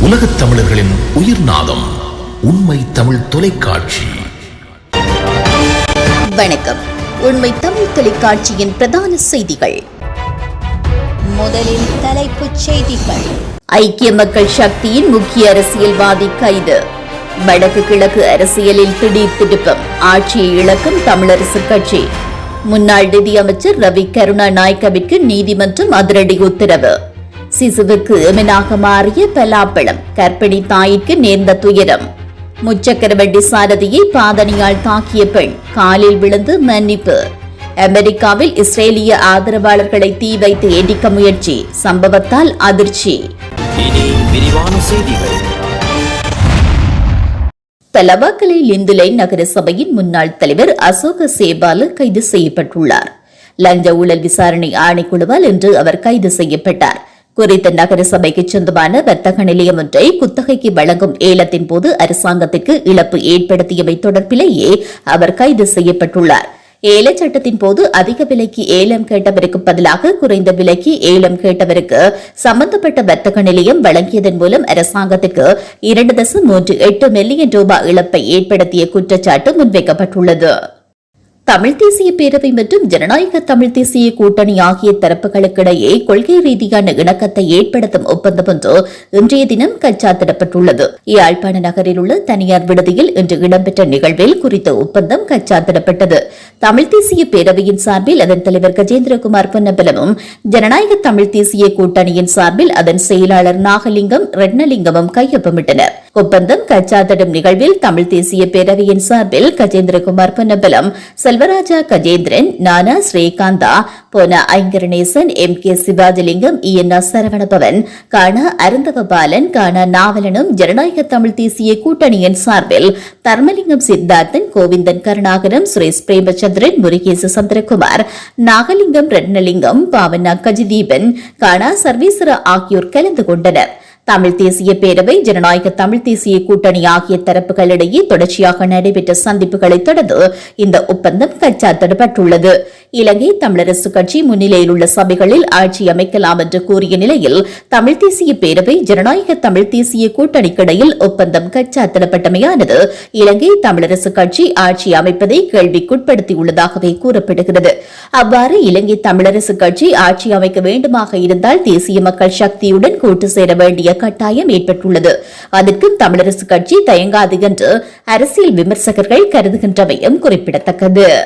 உலகத் தமிழர்களின் உயிர் நாதம் உண்மை தமிழ் தொலைக்காட்சி. வணக்கம். உண்மை தமிழ் தொலைக்காட்சியின் பிரதான செய்திகள். முதலில் தலைப்புச் செய்திகள். ஐக்கிய மக்கள் சக்தியின் முக்கிய அரசியல்வாதி கைது. வடக்கு கிழக்கு அரசியலில் திடீர் திருப்பம். ஆட்சியை இழக்கும் தமிழரசு கட்சி. முன்னாள் நிதியமைச்சர் ரவி கருணாநாயக்கவிற்கு நீதிமன்றம் அதிரடி உத்தரவு. சிசுவுக்கு எமனாக மாறிய பலாப்பழம் கர்ப்பிணி தாயிற்கு நேர்ந்த துயரம். முச்சக்கர வண்டி சாரதியை பாதணியால் தாக்கிய பெண் காலில் விழுந்து மன்னிப்பு. அமெரிக்காவில் இஸ்ரேலிய ஆதரவாளர்களை தீ வைத்து எடிக்க முயற்சி. சம்பவத்தால் அதிர்ச்சி. தலவாக்கலை லிந்துலை நகர சபையின் முன்னாள் தலைவர் அசோக சேபால கைது செய்யப்பட்டுள்ளார். லஞ்ச ஊழல் விசாரணை ஆணைக்குழுவால் இன்று அவர் கைது செய்யப்பட்டார். குறித்த நகரசபைக்கு சொந்தமான வர்த்தக நிலையம் ஒன்றை குத்தகைக்கு வழங்கும் ஏலத்தின் போது அரசாங்கத்திற்கு இழப்பு ஏற்படுத்தியவை தொடர்பிலேயே அவர் கைது செய்யப்பட்டுள்ளார். ஏல சட்டத்தின் போது அதிக விலைக்கு ஏலம் கேட்டவருக்கு பதிலாக குறைந்த விலைக்கு ஏலம் கேட்டவருக்கு சம்பந்தப்பட்ட வர்த்தக நிலையம் வழங்கியதன் மூலம் அரசாங்கத்திற்கு இரண்டு தசம் மூன்று எட்டு மில்லியன் ரூபாய் இழப்பை ஏற்படுத்திய குற்றச்சாட்டு முன்வைக்கப்பட்டுள்ளது. தமிழ் தேசிய பேரவை மற்றும் ஜனநாயக தமிழ் தேசிய கூட்டணி ஆகிய தரப்புகளுக்கிடையே கொள்கை ரீதியான இணக்கத்தை ஏற்படுத்தும் ஒப்பந்தம் ஒன்று இன்றைய தினம் கச்சாத்திடப்பட்டுள்ளது. யாழ்ப்பாண நகரில் உள்ள தனியார் விடுதியில் இன்று இடம்பெற்ற நிகழ்வில் குறித்த ஒப்பந்தம் கச்சாத்திடப்பட்டது. தமிழ் தேசிய பேரவையின் சார்பில் அதன் தலைவர் கஜேந்திரகுமார் பொன்னம்பலமும் ஜனநாயக தமிழ் தேசிய கூட்டணியின் சார்பில் அதன் செயலாளர் நாகலிங்கம் ரெட்னலிங்கமும் கையொப்பமிட்டனர். ஒப்பந்தம் கச்சாத்திடும் நிகழ்வில் தமிழ் தேசிய பேரவையின் சார்பில் கஜேந்திரகுமார் பொன்னம்பலம் செல்வராஜா கஜேந்திரன் நானா ஸ்ரீகாந்தா போன ஐங்கரணேசன் எம் கே சிவாஜிலிங்கம் இஎன்ஆ சரவணபவன் காணா அருந்தவ பாலன் காணா நாவலனும் ஜனநாயக தமிழ் தேசிய கூட்டணியின் சார்பில் தர்மலிங்கம் சித்தார்த்தன் கோவிந்தன் கருணாகரம் சுரேஷ் பிரேமச்சந்திரன் முருகேச சந்திரகுமார் நாகலிங்கம் ரத்னலிங்கம் பாவனா கஜிதீபன் காணா சர்வீஸ்வர ஆகியோர் கலந்து கொண்டனா் தமிழ் தேசிய பேரவை ஜனநாயக தமிழ் தேசிய கூட்டணி ஆகிய தரப்புகளிடையே தொடர்ச்சியாக நடைபெற்ற சந்திப்புகளை தொடர்ந்து இந்த ஒப்பந்தம் கச்சாத்திடப்பட்டுள்ளது இலங்கை தமிழரசு கட்சி முன்னிலையில் உள்ள சபைகளில் ஆட்சி அமைக்கலாம் என்று கூறிய நிலையில் தமிழ் தேசிய பேரவை ஜனநாயக தமிழ் தேசிய கூட்டணிக்கிடையில் ஒப்பந்தம் கச்சாத்திடப்பட்டமையானது இலங்கை தமிழரசு கட்சி ஆட்சி அமைப்பதை கேள்விக்குட்படுத்தியுள்ளதாகவே கூறப்படுகிறது. அவ்வாறு இலங்கை தமிழரசு கட்சி ஆட்சி அமைக்க வேண்டுமாக இருந்தால் தேசிய மக்கள் சக்தியுடன் கூட்டு சேர வேண்டிய கட்டாயம் ஏற்பட்டுள்ளது. அதற்கு தமிழரசு கட்சி தயங்காது என்று அரசியல் விமர்சகர்கள் கருதுகின்றமையும் குறிப்பிடத்தக்கது.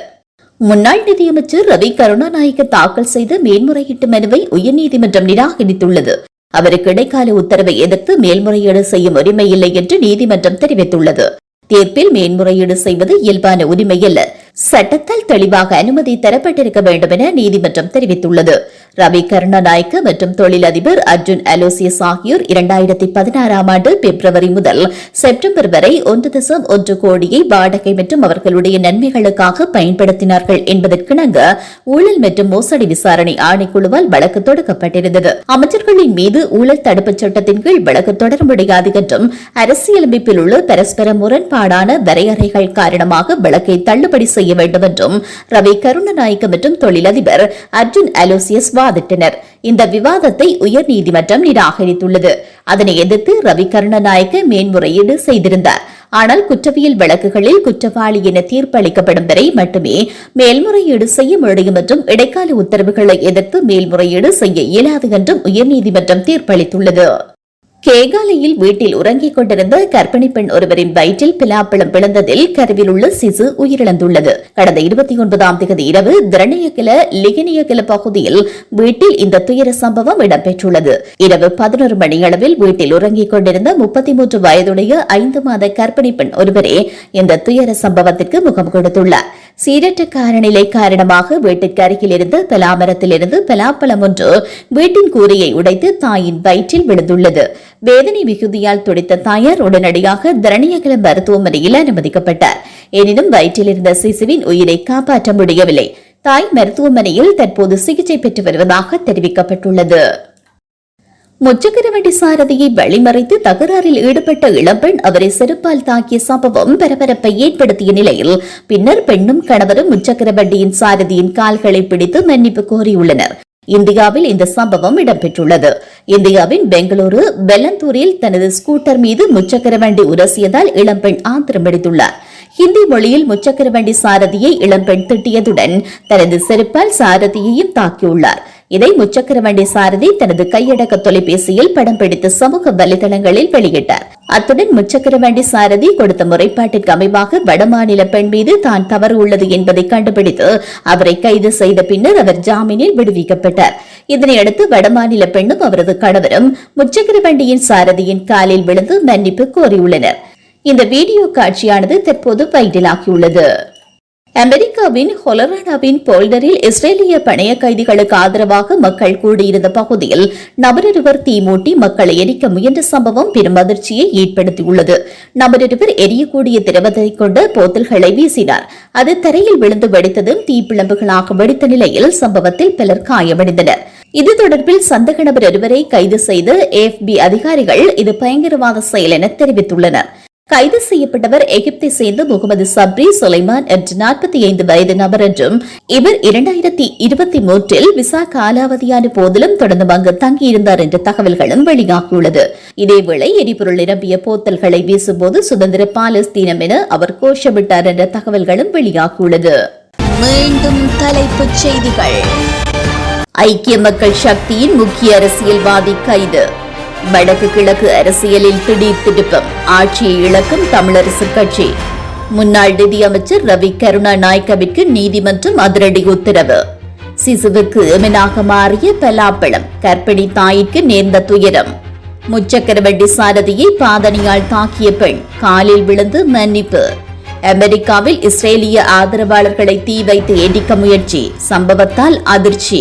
முன்னாள் நிதியமைச்சர் ரவி கருணாநாயக்க தாக்கல் செய்த மேல்முறையீட்டு மனுவை உயர்நீதிமன்றம் நிராகரித்துள்ளது. அவருக்கு இடைக்கால உத்தரவை எதிர்த்து மேல்முறையீடு செய்யும் உரிமை இல்லை என்று நீதிமன்றம் தெரிவித்துள்ளது. தீர்ப்பில் மேன்முறையீடு செய்வது இயல்பான உரிமை உரிமையல்ல. சட்டத்தால் தெளிவாக அனுமதி தரப்பட்டிருக்க வேண்டும் என நீதிமன்றம் தெரிவித்துள்ளது. ரவி கருணாநாயக்க மற்றும் தொழிலதிபர் அர்ஜுன் அலோசியஸ் ஆகியோர் இரண்டாயிரத்தி பதினாறாம் ஆண்டு பிப்ரவரி முதல் செப்டம்பர் வரை ஒன்று தசம் ஒன்று கோடியை வாடகை மற்றும் அவர்களுடைய நன்மைகளுக்காக பயன்படுத்தினார்கள் என்பதற்கிணங்க ஊழல் மற்றும் மோசடி விசாரணை ஆணைக்குழுவால் வழக்கு தொடுக்கப்பட்டிருந்தது. அமைச்சர்களின் மீது ஊழல் தடுப்புச் சட்டத்தின் கீழ் வழக்கு தொடர முடியாது என்றும் அரசியலமைப்பில் உள்ள பரஸ்பர முரண்பாடான வரையறைகள் காரணமாக வழக்கை தள்ளுபடி செய்ய செய்ய வேண்டும் என்றும் ரவி கருணாநாயக்க மற்றும் தொழிலதிபர் அர்ஜுன் அலோசியஸ் வாதிட்டனர். இந்த விவாதத்தை உயர்நீதிமன்றம் நிராகரித்துள்ளது. அதனை எதிர்த்து ரவி கருணநாயக்க மேன்முறையீடு செய்திருந்தார். ஆனால் குற்றவியல் வழக்குகளில் குற்றவாளி என தீர்ப்பளிக்கப்படும் வரை மட்டுமே மேல்முறையீடு செய்ய முடியும் என்றும் இடைக்கால உத்தரவுகளை எதிர்த்து மேல்முறையீடு செய்ய இயலாது என்றும் உயர்நீதிமன்றம் தீர்ப்பளித்துள்ளது. கேகாலையில் வீட்டில் உறங்கிக் கொண்டிருந்த கர்ப்பிணி பெண் ஒருவரின் வயிற்றில் பிலாப்பழம் விழுந்ததில் கருவில் உள்ள சிசு உயிரிழந்துள்ளது. கடந்த இருபத்தி ஒன்பதாம் தேதி இரவு திரணியகில லிகினியகில பகுதியில் வீட்டில் இந்த துயர சம்பவம் இடம்பெற்றுள்ளது. இரவு பதினொரு மணியளவில் வீட்டில் உறங்கிக் கொண்டிருந்த முப்பத்தி மூன்று வயதுடைய ஐந்து மாத கர்ப்பிணி பெண் ஒருவரே இந்த துயர சம்பவத்திற்கு முகம் கொடுத்துள்ளார். சீரற்ற காரநிலை காரணமாக வீட்டிற்கு அருகில் இருந்த பலாமரத்திலிருந்து பலாப்பழம் ஒன்று வீட்டின் கூரையை உடைத்து தாயின் வயிற்றில் விழுந்துள்ளது. வேதனை மிகுதியால் துடித்த தாயார் உடனடியாக தரணியகலம் மருத்துவமனையில் அனுமதிக்கப்பட்டார். எனினும் வயிற்றில் இருந்த சிசுவின் உயிரை காப்பாற்ற முடியவில்லை. தாய் மருத்துவமனையில் தற்போது சிகிச்சை பெற்று வருவதாக தெரிவிக்கப்பட்டுள்ளது. முச்சக்கரவண்டி சாரதியை வழிமறைத்து தகராறில் ஈடுபட்ட இளம்பெண் அவரை செருப்பால் தாக்கிய சம்பவம் பரபரப்பை ஏற்படுத்திய நிலையில் பின்னர் பெண்ணும் கணவரும் முச்சக்கரவண்டியின் சாரதியின் கால்களை பிடித்து மன்னிப்பு கோரியுள்ளனர். இந்தியாவில் இந்த சம்பவம் இடம்பெற்றுள்ளது. இந்தியாவின் பெங்களூரு பெலந்தூரில் தனது ஸ்கூட்டர் மீது முச்சக்கரவண்டி உரசியதால் இளம்பெண் ஆத்திரமடைந்துள்ளார். ஹிந்தி மொழியில் முச்சக்கர வண்டி சாரதியை இளம்பெண் திட்டியதுடன் தனது செருப்பால் சாரதியையும் தாக்கியுள்ளார். இதை முச்சக்கர வண்டி சாரதி தனது கையடக்க தொலைபேசியில் படம் பிடித்து சமூக வலைதளங்களில் வெளியிட்டார். அத்துடன் முச்சக்கர வண்டி சாரதி கொடுத்த முறைப்பாட்டிற்கு அமைவாக வடமாநில பெண் மீது தான் தவறு உள்ளது என்பதை கண்டுபிடித்து அவரை கைது செய்த பின்னர் அவர் ஜாமீனில் விடுவிக்கப்பட்டார். இதனையடுத்து வடமாநில பெண்ணும் அவரது கணவரும் முச்சக்கர வண்டியின் சாரதியின் காலில் விழுந்து மன்னிப்பு கோரியுள்ளனர். இந்த வீடியோ காட்சியானது தற்போது வைரலாகியுள்ளது. அமெரிக்காவின் ஹொலராடாவின் போல்டரில் இஸ்ரேலிய பணைய கைதிகளுக்கு ஆதரவாக மக்கள் கூடியிருந்த பகுதியில் நபரொருவர் தீமூட்டி மக்களை எரிக்க முயன்ற சம்பவம் பெரும் அதிர்ச்சியை ஏற்படுத்தியுள்ளது. நபரொருவர் எரியக்கூடிய திரவத்தை கொண்ட போத்தல்களை வீசினார். அது தரையில் விழுந்து வெடித்ததும் தீப்பிழம்புகளாக வெடித்த நிலையில் சம்பவத்தில் பலர் காயமடைந்தனர். இது தொடர்பில் சந்தக நபர் ஒருவரை கைது செய்து ஏஎஃப்பி அதிகாரிகள் இது பயங்கரவாத செயல் என தெரிவித்துள்ளனர். கைது செய்யப்பட்டவர் எகிப்தை சேர்ந்த முகமது சப்ரி சுலைமான் என்ற நாற்பத்தி ஐந்து வயது நபர் என்றும் இவர் இரண்டாயிரத்தி இருபத்தி மூன்றில் விசா காலாவதியான போதிலும் தொடர்ந்து அங்கு தங்கியிருந்தார் என்ற தகவல்களும் வெளியாகியுள்ளது. இதேவேளை எரிபொருள் நிரம்பிய போத்தல்களை வீசும்போது சுதந்திர பாலஸ்தீனம் என அவர் கோஷமிட்டார் என்ற தகவல்களும் வெளியாகியுள்ளது. மீண்டும் தலைப்புச் செய்திகள். ஐக்கிய மக்கள் சக்தியின் முக்கிய அரசியல்வாதி கைது. வடக்கு கிழக்கு அரசியலில் திடீர் திருப்பம். ஆட்சியை இழக்கும் தமிழரசு கட்சி. முன்னாள் நிதியமைச்சர் ரவி கருணாநாயக்கவிற்கு நீதிமன்றம் அதிரடி உத்தரவு. சிசுவுக்கு எமனாக மாறிய பலாப்பழம் கர்ப்பிணி தாயிற்கு நேர்ந்த துயரம். முச்சக்கரவண்டி சாரதியை பாதணியால் தாக்கிய பெண் காலில் விழுந்து மன்னிப்பு. அமெரிக்காவில் இஸ்ரேலிய ஆதரவாளர்களை தீ வைத்து எரிக்க முயற்சி சம்பவத்தால் அதிர்ச்சி.